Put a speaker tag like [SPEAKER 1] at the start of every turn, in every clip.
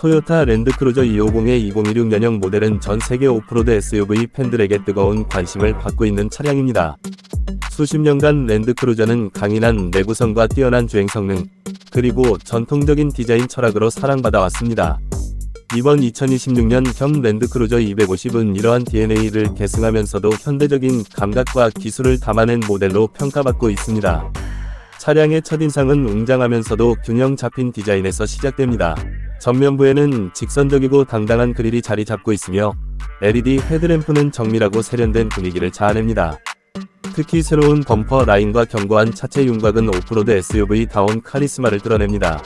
[SPEAKER 1] 토요타 랜드크루저 250의 2016 년형 모델은 전 세계 오프로드 SUV 팬들에게 뜨거운 관심을 받고 있는 차량입니다. 수십 년간 랜드크루저는 강인한 내구성과 뛰어난 주행 성능, 그리고 전통적인 디자인 철학으로 사랑받아 왔습니다. 이번 2026년형 랜드크루저 250은 이러한 DNA를 계승하면서도 현대적인 감각과 기술을 담아낸 모델로 평가받고 있습니다. 차량의 첫인상은 웅장하면서도 균형 잡힌 디자인에서 시작됩니다. 전면부에는 직선적이고 당당한 그릴이 자리 잡고 있으며 LED 헤드램프는 정밀하고 세련된 분위기를 자아냅니다. 특히 새로운 범퍼 라인과 견고한 차체 윤곽은 오프로드 SUV다운 카리스마를 드러냅니다.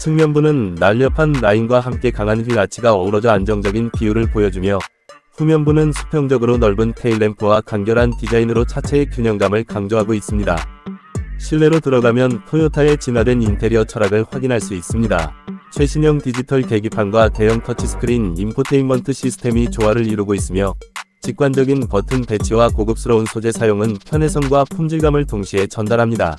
[SPEAKER 1] 측면부는 날렵한 라인과 함께 강한 휠 아치가 어우러져 안정적인 비율을 보여주며 후면부는 수평적으로 넓은 테일램프와 간결한 디자인으로 차체의 균형감을 강조하고 있습니다. 실내로 들어가면 토요타의 진화된 인테리어 철학을 확인할 수 있습니다. 최신형 디지털 계기판과 대형 터치스크린 인포테인먼트 시스템이 조화를 이루고 있으며 직관적인 버튼 배치와 고급스러운 소재 사용은 편의성과 품질감을 동시에 전달합니다.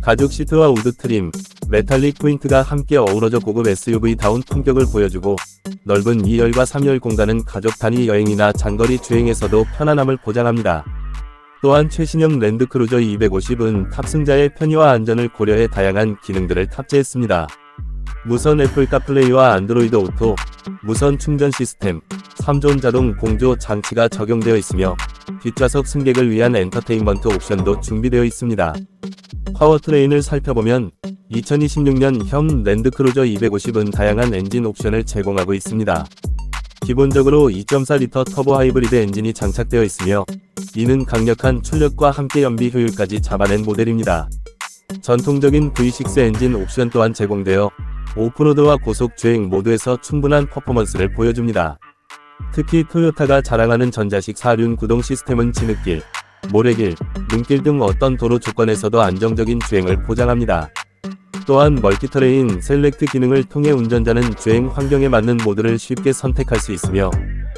[SPEAKER 1] 가죽 시트와 우드 트림, 메탈릭 포인트가 함께 어우러져 고급 SUV다운 품격을 보여주고 넓은 2열과 3열 공간은 가족 단위 여행이나 장거리 주행에서도 편안함을 보장합니다. 또한 최신형 랜드크루저 250은 탑승자의 편의와 안전을 고려해 다양한 기능들을 탑재했습니다. 무선 애플 카플레이와 안드로이드 오토, 무선 충전 시스템, 3존 자동 공조 장치가 적용되어 있으며 뒷좌석 승객을 위한 엔터테인먼트 옵션도 준비되어 있습니다. 파워트레인을 살펴보면 2026년 현 랜드크루저 250은 다양한 엔진 옵션을 제공하고 있습니다. 기본적으로 2.4리터 터보 하이브리드 엔진이 장착되어 있으며 이는 강력한 출력과 함께 연비 효율까지 잡아낸 모델입니다. 전통적인 V6 엔진 옵션 또한 제공되어 오프로드와 고속 주행 모두에서 충분한 퍼포먼스를 보여줍니다. 특히 토요타가 자랑하는 전자식 4륜 구동 시스템은 진흙길, 모래길, 눈길 등 어떤 도로 조건에서도 안정적인 주행을 보장합니다. 또한 멀티터레인 셀렉트 기능을 통해 운전자는 주행 환경에 맞는 모드를 쉽게 선택할 수 있으며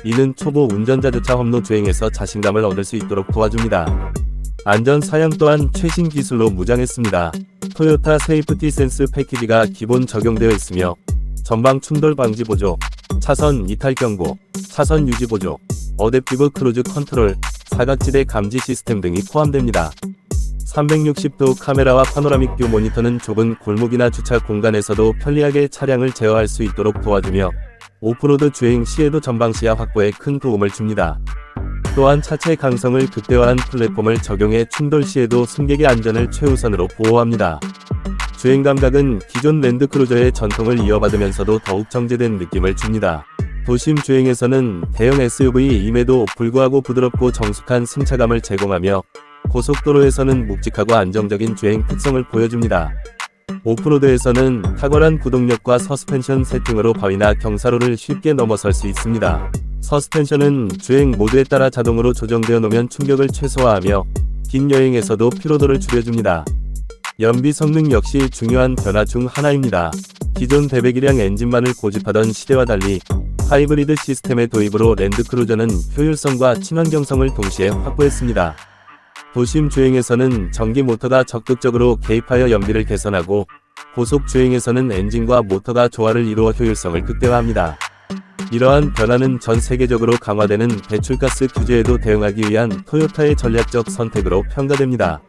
[SPEAKER 1] 이는 초보 운전자조차 험로 주행에서 자신감을 얻을 수 있도록 도와줍니다. 안전 사양 또한 최신 기술로 무장했습니다. 토요타 세이프티 센스 패키지가 기본 적용되어 있으며 전방 충돌 방지 보조, 차선 이탈 경고, 차선 유지 보조, 어댑티브 크루즈 컨트롤, 사각지대 감지 시스템 등이 포함됩니다. 360도 카메라와 파노라믹 뷰 모니터는 좁은 골목이나 주차 공간에서도 편리하게 차량을 제어할 수 있도록 도와주며 오프로드 주행 시에도 전방 시야 확보에 큰 도움을 줍니다. 또한 차체 강성을 극대화한 플랫폼을 적용해 충돌 시에도 승객의 안전을 최우선으로 보호합니다. 주행 감각은 기존 랜드크루저의 전통을 이어받으면서도 더욱 정제된 느낌을 줍니다. 도심 주행에서는 대형 SUV임에도 불구하고 부드럽고 정숙한 승차감을 제공하며 고속도로에서는 묵직하고 안정적인 주행 특성을 보여줍니다. 오프로드에서는 탁월한 구동력과 서스펜션 세팅으로 바위나 경사로를 쉽게 넘어설 수 있습니다. 서스펜션은 주행 모드에 따라 자동으로 조정되어 놓으면 충격을 최소화하며 긴 여행에서도 피로도를 줄여줍니다. 연비 성능 역시 중요한 변화 중 하나입니다. 기존 대배기량 엔진만을 고집하던 시대와 달리 하이브리드 시스템의 도입으로 랜드크루저는 효율성과 친환경성을 동시에 확보했습니다. 도심 주행에서는 전기 모터가 적극적으로 개입하여 연비를 개선하고 고속 주행에서는 엔진과 모터가 조화를 이루어 효율성을 극대화합니다. 이러한 변화는 전 세계적으로 강화되는 배출가스 규제에도 대응하기 위한 토요타의 전략적 선택으로 평가됩니다.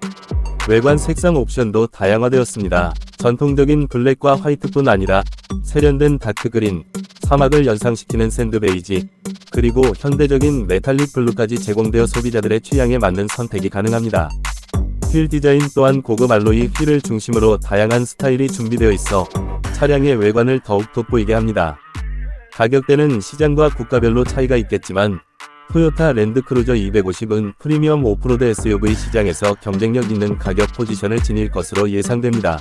[SPEAKER 1] 외관 색상 옵션도 다양화되었습니다. 전통적인 블랙과 화이트뿐 아니라 세련된 다크 그린, 사막을 연상시키는 샌드 베이지, 그리고 현대적인 메탈릭 블루까지 제공되어 소비자들의 취향에 맞는 선택이 가능합니다. 휠 디자인 또한 고급 알로이 휠을 중심으로 다양한 스타일이 준비되어 있어 차량의 외관을 더욱 돋보이게 합니다. 가격대는 시장과 국가별로 차이가 있겠지만 토요타 랜드크루저 250은 프리미엄 오프로드 SUV 시장에서 경쟁력 있는 가격 포지션을 지닐 것으로 예상됩니다.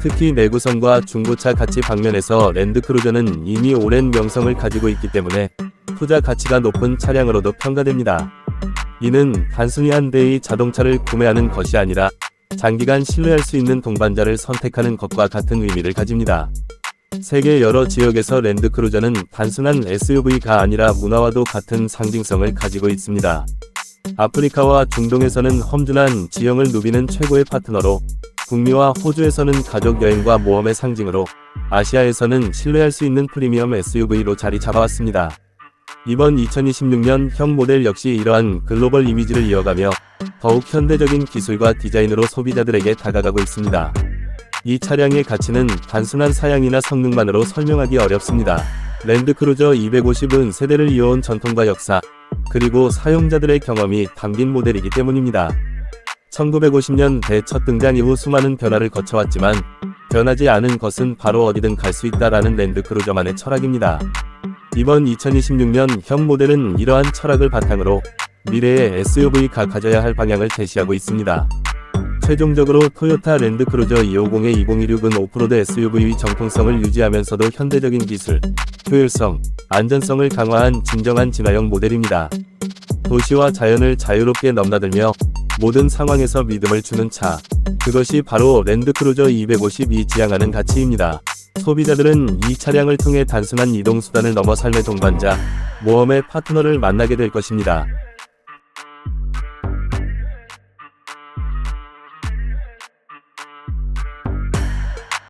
[SPEAKER 1] 특히 내구성과 중고차 가치 방면에서 랜드크루저는 이미 오랜 명성을 가지고 있기 때문에 투자 가치가 높은 차량으로도 평가됩니다. 이는 단순히 한 대의 자동차를 구매하는 것이 아니라 장기간 신뢰할 수 있는 동반자를 선택하는 것과 같은 의미를 가집니다. 세계 여러 지역에서 랜드크루저는 단순한 SUV가 아니라 문화와도 같은 상징성을 가지고 있습니다. 아프리카와 중동에서는 험준한 지형을 누비는 최고의 파트너로 북미와 호주에서는 가족 여행과 모험의 상징으로 아시아에서는 신뢰할 수 있는 프리미엄 SUV로 자리 잡아왔습니다. 이번 2026년 형 모델 역시 이러한 글로벌 이미지를 이어가며 더욱 현대적인 기술과 디자인으로 소비자들에게 다가가고 있습니다. 이 차량의 가치는 단순한 사양이나 성능만으로 설명하기 어렵습니다. 랜드크루저 250은 세대를 이어온 전통과 역사, 그리고 사용자들의 경험이 담긴 모델이기 때문입니다. 1950년 대 첫 등장 이후 수많은 변화를 거쳐왔지만 변하지 않은 것은 바로 어디든 갈 수 있다라는 랜드크루저만의 철학입니다. 이번 2026년 현 모델은 이러한 철학을 바탕으로 미래의 SUV가 가져야 할 방향을 제시하고 있습니다. 최종적으로 토요타 랜드크루저 250의 2016은 오프로드 SUV의 정통성을 유지하면서도 현대적인 기술, 효율성, 안전성을 강화한 진정한 진화형 모델입니다. 도시와 자연을 자유롭게 넘나들며 모든 상황에서 믿음을 주는 차. 그것이 바로 랜드크루저 250이 지향하는 가치입니다. 소비자들은 이 차량을 통해 단순한 이동수단을 넘어 삶의 동반자, 모험의 파트너를 만나게 될 것입니다.